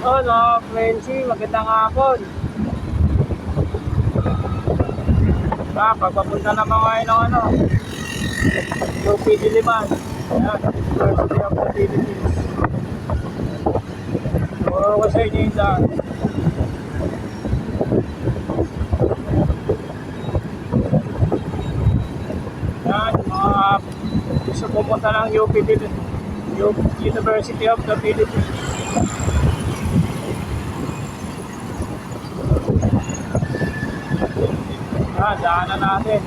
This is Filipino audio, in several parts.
Oh, Frenzy, magandang hapon. Ah, pagpapunta naman ngayon ng ano, UP Diliman. Ayan, University of the Philippines. Turo ko sa inyo yung daan. Yan, mga gusto pupunta ng UP. University of the Philippines. Ah, daanan natin.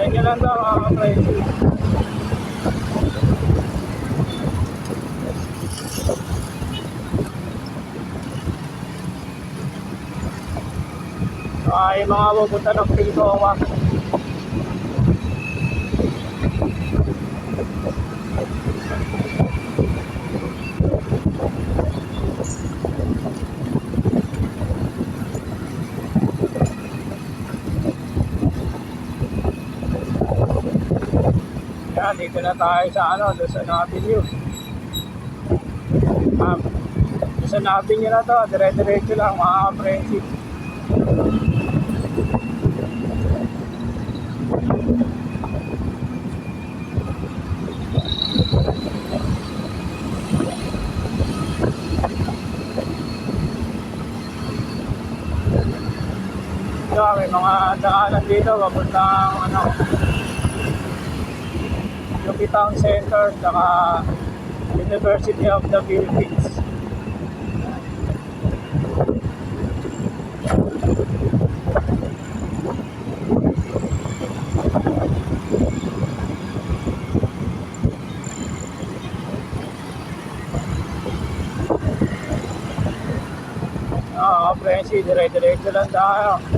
Ganyan lang daw mga ka-crazy. Ay, mga pupunta ng Pilcoa. Yan, dito na tayo sa ano, sa Avenue. Um, sa Avenue na to, dire-diretso lang mga ka-friendship. Ito, may mga daanan dito, papuntang ano, Yuki Town Center, saka University of the Philippines. Ah, Frenzy, dire-diretso lang tayo.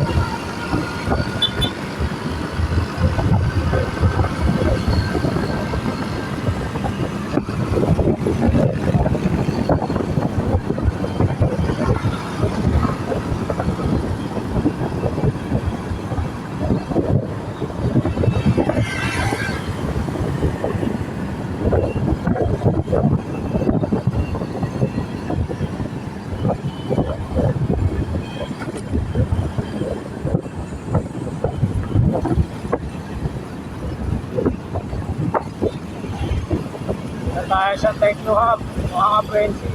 tayo sa Techno Hub, mga ka-Frenzy.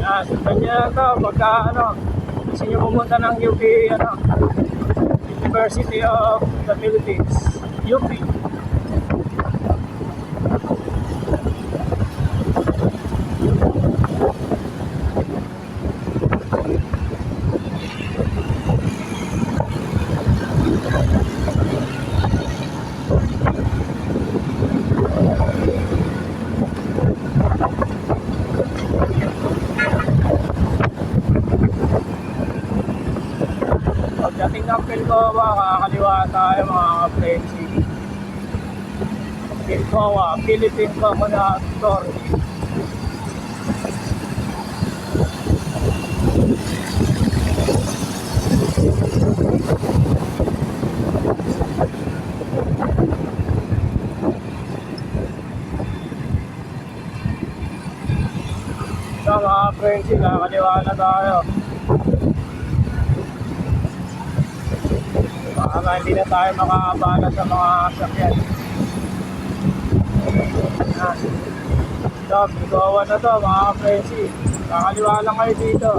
Yan, sundan niyo lang to, pagka ano, gusto niyo pumunta ng UP, ano, University of the Philippines, UP. Ng Pilcoa, kakaliwa tayo mga ka-Frenzy. Pilcoa, Philippine Coconut Authority. So mga Frenzy, kakaliwa na tayo. Baka hindi na tayo makakabala sa mga sakyan. Yan. So, bigawa na to mga ka-frenzy. Kakaliwa lang kayo dito.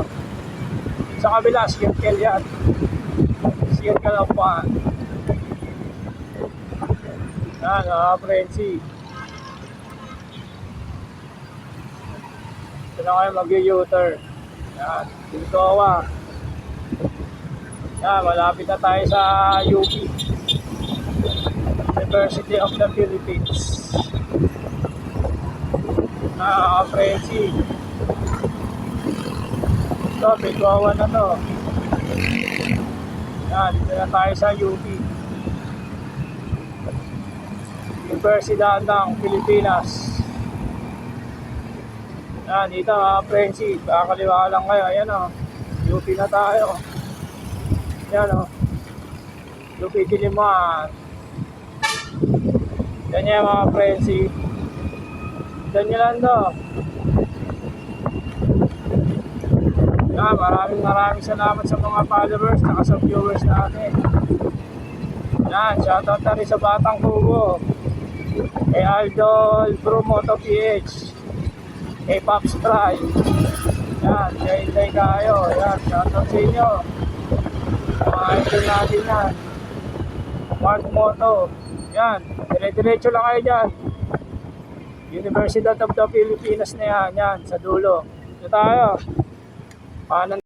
Sa kabila, circle yan. Circle of one. Yan, mga ka-frenzy. Ito na kayo mag-u-turn. Yan, bigawa. Yan, malapit na tayo sa UP. University of the Philippines. Ah, Frenzy. Ito, Bigwawa na to. Yan, dito na tayo sa UP. Universidad ng Pilipinas. Yan, dito mga friendship. Kakaliwa lang kayo. Ayan o. UP na tayo. Yan o. UP Diliman. Yan yan mga friendship. Yan nyo lang do. Yan, maraming maraming salamat sa mga followers at sa viewers natin. Yan, shoutout na rin sa Batang Kubo. Kay Aldol Promoto PH. Kay Pops Fry. Yan, kay Inday Kayo. Yan, shoutout sa inyo. Idol natin yan. Mark Moto. Yan, dire-diretso lang kayo dyan. Universidad of the Philippines na yan. Yan, sa dulo. Ito tayo. Kanan